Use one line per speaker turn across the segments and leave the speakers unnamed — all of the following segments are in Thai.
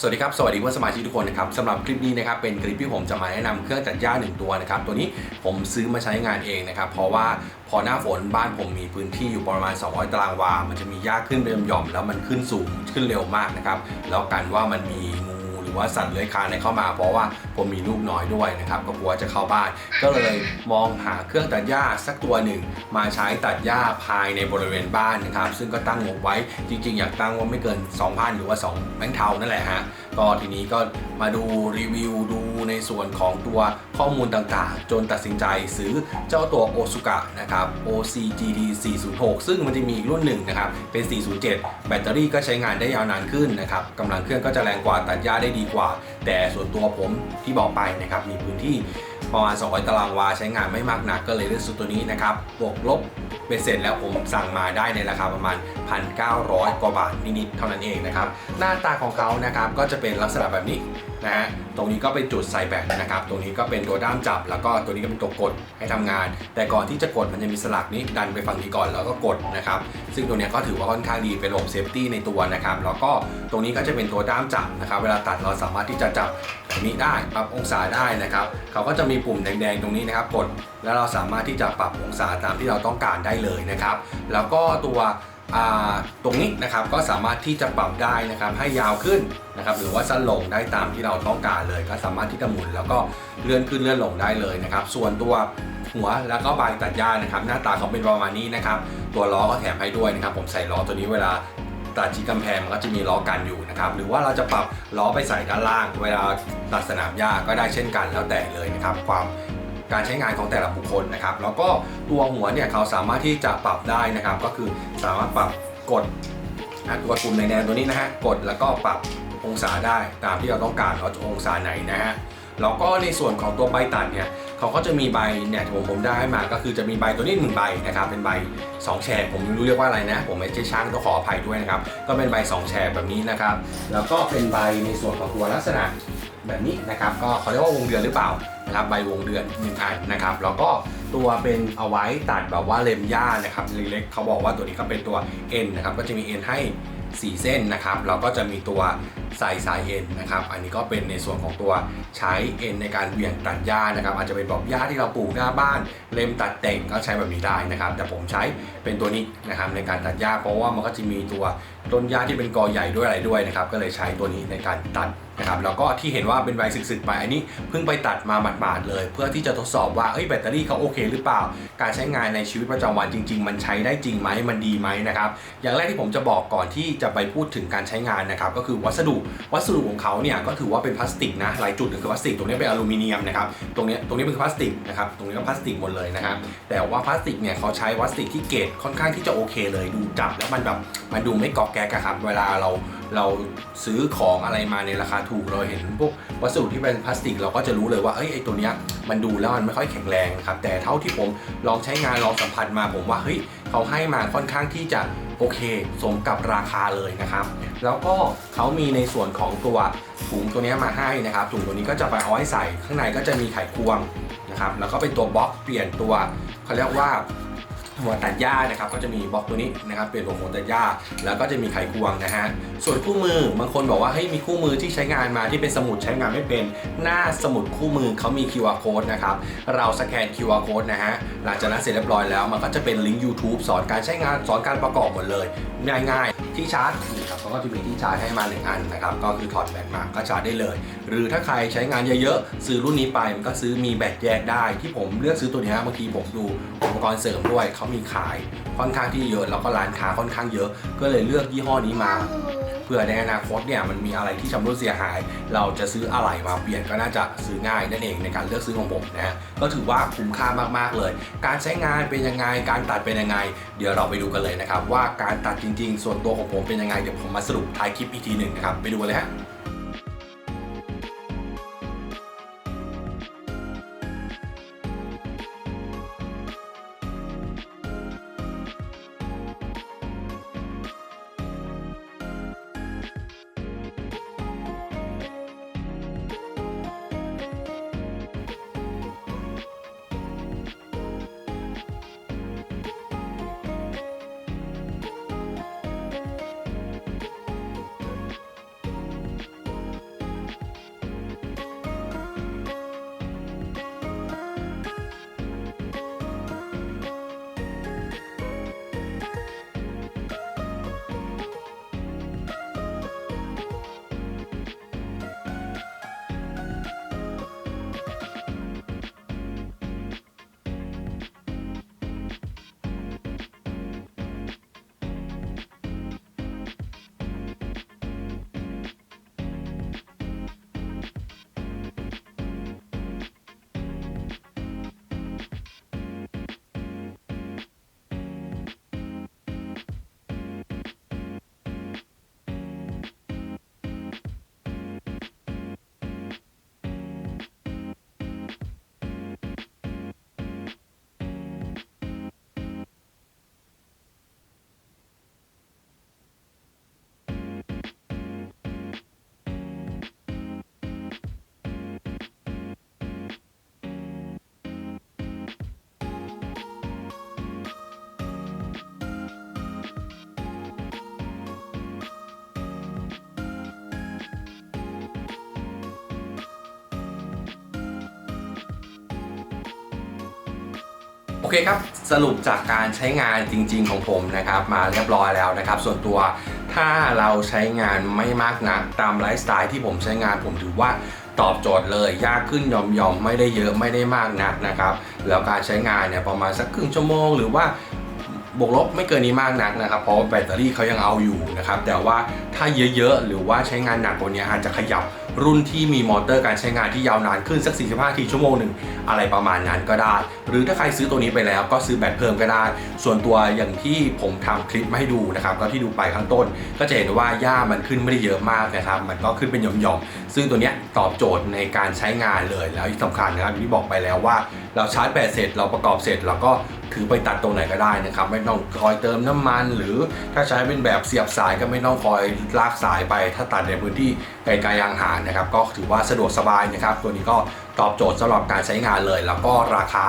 สวัสดีครับ สวัสดีเพื่อนสมาชิกทุกคนนะครับสำหรับคลิปนี้นะครับเป็นคลิปที่ผมจะมาแนะนำเครื่องตัดหญ้าหนึ่งตัวนะครับตัวนี้ผมซื้อมาใช้งานเองนะครับเพราะว่าพอหน้าฝนบ้านผมมีพื้นที่อยู่ประมาณ 200 ตารางวา มันจะมีหญ้าขึ้นเป็นหย่อมแล้วมันขึ้นสูงขึ้นเร็วมากนะครับแล้วกันว่ามันมีงู ว่าสัตว์เลื้อยคลานให้เข้ามา เพราะว่าผมมีลูกน้อยด้วยนะครับก็กลัวจะเข้าบ้าน ก็เลยมองหาเครื่องตัดหญ้าสักตัวหนึ่ง มาใช้ตัดหญ้าภายในบริเวณบ้านนะครับ ซึ่งก็ตั้งงบไว้จริง ๆ อยากตั้งว่าไม่เกิน 2,000 หรือว่า 2 แบงค์เทานั่นแหละฮะก็ทีนี้ก็มาดูรีวิวดูในส่วนของตัว ข้อมูลต่างๆ จนตัดสินใจซื้อเจ้าตัว o s u k a นะครับ OCGD 406 ซึ่งมันจะมีอีกรุ่นหนึ่งนะครับเป็น 407 แบตเตอรี่ก็ใช้งานได้ยาวนานขึ้นนะครับกำลังเครื่องก็จะแรงกว่าตัดหญ้าได้ดีกว่า แต่ส่วนตัวผมที่บอกไปนะครับมีพื้นที่ประมาณ 200 ตารางวาใช้งานไม่มากนักก็เลยเลือกซื้อตัวนี้นะครับ บวกลบเป็นเสร็จแล้วผมสั่งมาได้ในราคาประมาณ 1,900 กว่าบาทนิดๆเท่านั้นเองนะครับ หน้าตาของเขานะครับก็จะเป็นลักษณะแบบนี้นะฮะตรงนี้ก็เป็นจุดใส่แบตนะครับ ตรงนี้ก็เป็นตัวด้ามจับ แล้วก็ตัวนี้ก็เป็นตัวกดให้ทำงาน แต่ก่อนที่จะกดมันจะมีสลักนี้ดันไปฝั่งนี้ก่อนแล้วก็กดนะครับ ซึ่งตัวนี้ก็ถือว่าค่อนข้างดีเป็นระบบเซฟตี้ในตัวนะครับ แล้วก็ตรงนี้ก็จะเป็นตัวด้ามจับนะครับ เวลาตัดเราสามารถที่จะจับตรงนี้ได้ปรับองศาได้นะครับ เขาก็จะมีปุ่มแดงๆตรงนี้นะครับกด แล้วเราสามารถที่จะปรับองศาตามที่เราต้องการได้เลยนะครับ แล้วก็ตัว ตรงนี้นะครับก็สามารถที่จะปรับได้นะครับให้ยาวขึ้นนะครับหรือว่าสั้นลงได้ตามที่เราต้องการเลย ก็สามารถที่จะหมุนแล้วก็เลื่อนขึ้นเลื่อนลงได้เลยนะครับ ส่วนตัวหัวแล้วก็ใบตัดหญ้านะครับ หน้าตาเขาเป็นประมาณนี้นะครับ ตัวล้อก็แถมให้ด้วยนะครับ ผมใส่ล้อตัวนี้เวลาตัดชี้กำแพงมันก็จะมีล้อกันอยู่นะครับหรือว่าเราจะปรับล้อไปใส่ด้านล่าง เวลาตัดสนามหญ้าก็ได้เช่นกันแล้วแต่เลยนะครับความ การใช้งานของแต่ละบุคคลนะครับ แล้วก็ตัวหัวเนี่ยเขาสามารถที่จะปรับได้นะครับ ก็คือสามารถปรับกดตัวปุ่มแดงๆตัวนี้นะฮะกดแล้วก็ปรับองศาได้ตามที่เราต้องการเราจะองศาไหนนะฮะแล้วก็ในส่วนของตัวใบตัดเนี่ยเขาก็จะมีใบเนี่ยผมผมได้มาก็คือจะมีใบตัวนี้หนึ่งใบนะครับเป็นใบ 2 แฉกผมไม่รู้เรียกว่าอะไรนะ ผมไม่ใช่ช่างต้องขออภัยด้วยนะครับ ก็เป็นใบ 2 แฉกแบบนี้นะครับ แล้วก็เป็นใบในส่วนของตัวลักษณะแบบนี้นะครับ ก็เขาเรียกว่าวงเดือนหรือเปล่า นะครับใบวงเดือนหนึ่งอันนะครับแล้วก็ตัวเป็นเอาไว้ตัดแบบว่าเล็มหญ้านะครับเล็กๆเขาบอกว่าตัวนี้ก็เป็นตัว N นะครับก็จะมี N ให้ 4 เส้นนะครับแล้วก็จะมีตัวใส่สาย N นะครับอันนี้ก็เป็นในส่วนของตัวใช้ N ในการเวี่ยงตัดหญ้านะครับ อาจจะเป็นแบบหญ้าที่เราปลูกหน้าบ้าน เล็มตัดแต่งก็ใช้แบบนี้ได้นะครับ แต่ผมใช้เป็นตัวนี้นะครับในการตัดหญ้าเพราะว่ามันก็จะมีตัว ต้นหญ้าที่เป็นกอใหญ่ด้วยอะไรด้วยนะครับก็เลยใช้ตัวนี้ในการตัดนะครับแล้วก็ที่เห็นว่าเป็นใบสึกๆไปอันนี้เพิ่งไปตัดมาหมาดๆเลย เพื่อที่จะทดสอบว่าเอ้ยแบตเตอรี่เขาโอเคหรือเปล่า การใช้งานในชีวิตประจำวันจริง ๆ มันใช้ได้จริงไหมมันดีไหมนะครับอย่างแรกที่ผมจะบอกก่อนที่จะไปพูดถึงการใช้งานนะครับก็คือวัสดุวัสดุของเขาเนี่ยก็ถือว่าเป็นพลาสติกนะหลายจุดคือพลาสติกตรงนี้เป็นอลูมิเนียมนะครับตรงนี้ตรงนี้เป็นพลาสติกนะครับตรงนี้ก็พลาสติกหมดเลยนะครับแต่ว่าพลาสติกเนี่ยเขาใช้พลาสติกที่เกรดค่อนข้างที่จะโอเคเลยดูจับแล้วมันแบบมันดูไม่กอกกกครับเวลาเราเราซื้อของอะไรมาในราคาถูกเราเห็นพวกวัสดุที่เป็นพลาสติก เราก็จะรู้เลยว่าเอ้ยไอตัวเนี้ยมันดูแล้วมันไม่ค่อยแข็งแรงครับแต่เท่าที่ผมลองใช้งานลองสัมผัสมาผมว่าเฮ้ยเขาให้มาค่อนข้างที่จะโอเค สมกับราคาเลยนะครับ แล้วก็เขามีในส่วนของตัวถุงตัวเนี้ยมาให้นะครับถุงตัวนี้ก็จะไปเอาไว้ใส่ ข้างในก็จะมีไขควงนะครับแล้วก็เป็นตัวบล็อกเปลี่ยนตัวเขาเรียกว่า หัวตัดหญ้านะครับก็จะมีบล็อกตัวนี้นะครับเปลี่ยนหัวตัดหญ้าแล้วก็จะมีไขควงนะฮะส่วนคู่มือบางคนบอกว่าเฮ้ยมีคู่มือที่ใช้งานมาที่เป็นสมุดใช้งานไม่เป็น หน้าสมุดคู่มือเขามี QR code นะครับเราสแกน QR code นะฮะหลังจากนั้นเสร็จเรียบร้อยแล้วมันก็จะเป็นลิงก์ YouTube สอนการใช้งานสอนการประกอบหมดเลย ง่ายๆ ที่ชาร์จนี่ครับเขาก็จะมีที่ชาร์จให้มาหนึ่งอันนะครับก็คือถอดแบตมาก็ชาร์จได้เลย หรือถ้าใครใช้งานเยอะๆซื้อรุ่นนี้ไปมันก็ซื้อมีแบตแยกได้ ที่ผมเลือกซื้อตัวนี้บางทีผมดูอุปกรณ์เสริมด้วยเขามีขายค่อนข้างที่เยอะแล้วก็ร้านค้าค่อนข้างเยอะ ก็เลยเลือกยี่ห้อนี้มาเพื่อในอนาคตเนี่ยมันมีอะไรที่ชำรุดเสียหาย เราจะซื้ออะไรมาเปลี่ยนก็น่าจะซื้อง่ายนั่นเองในการเลือกซื้อของผมนะฮะก็ถือว่าคุ้มค่ามากๆเลย การใช้งานเป็นยังไงการตัดเป็นยังไง เดี๋ยวเราไปดูกันเลยนะครับว่าการตัดจริง ๆ ส่วนตัวของผมเป็นยังไงเดี๋ยวผมมาสรุปท้ายคลิปอีกทีหนึ่งนะครับไปดูเลยฮะ
อ
เคครับสรุปจากการใช้งานจริง ๆ ของผมนะครับ มาเรียบร้อยแล้วนะครับ ส่วนตัวถ้าเราใช้งานไม่มากนักตามไลฟ์สไตล์ที่ผมใช้งานผมถือว่าตอบโจทย์เลยยากขึ้นยอมยอมๆไม่ได้เยอะไม่ได้มากนักนะครับ แล้วการใช้งานเนี่ยประมาณสักครึ่งชั่วโมง หรือว่า บวกลบไม่เกินนี้มากนักนะครับ เพราะแบตเตอรี่เขายังเอาอยู่นะครับ แต่ว่าถ้าเยอะๆ หรือว่าใช้งานหนักกว่านี้อาจจะขยับรุ่นที่มีมอเตอร์การใช้งานที่ยาวนานขึ้นสัก 45 ทีชั่วโมงหนึ่งอะไรประมาณนั้นก็ได้ หรือถ้าใครซื้อตัวนี้ไปแล้วก็ซื้อแบตเพิ่มก็ได้ ส่วนตัวอย่างที่ผมทำคลิปมาให้ดูนะครับก็ที่ดูไปข้างต้น ก็จะเห็นว่าหญ้ามันขึ้นไม่ได้เยอะมากนะครับ มันก็ขึ้นเป็นหย่อมๆ ซึ่งตัวนี้ตอบโจทย์ในการใช้งานเลยแล้วที่สำคัญนะครับที่บอกไปแล้วว่า เราชาร์จแบตเสร็จเราประกอบเสร็จเราก็ถือไปตัดตรงไหนก็ได้นะครับไม่ต้องคอยเติมน้ำมัน หรือถ้าใช้เป็นแบบเสียบสายก็ไม่ต้องคอยลากสายไป ถ้าตัดในพื้นที่ไกลๆห่างๆนะครับ ก็ถือว่าสะดวกสบายนะครับ ตัวนี้ก็ตอบโจทย์สำหรับการใช้งานเลย แล้วก็ราคา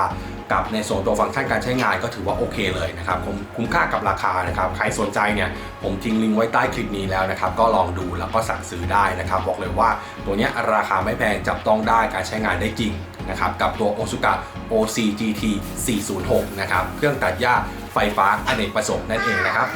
กับในส่วนตัวฟังก์ชันการใช้งานก็ถือว่าโอเคเลยนะครับคุ้มค่ากับราคานะครับใครสนใจเนี่ยผมทิ้งลิงก์ไว้ใต้คลิปนี้แล้วนะครับ ก็ลองดูแล้วก็สั่งซื้อได้นะครับ บอกเลยว่าตัวนี้ราคาไม่แพงจับต้องได้การใช้งานได้จริงนะครับกับตัว Osuka OCGT 406 นะครับ เครื่องตัดหญ้า ไฟฟ้าอเนกประสงค์นั่นเองนะครับ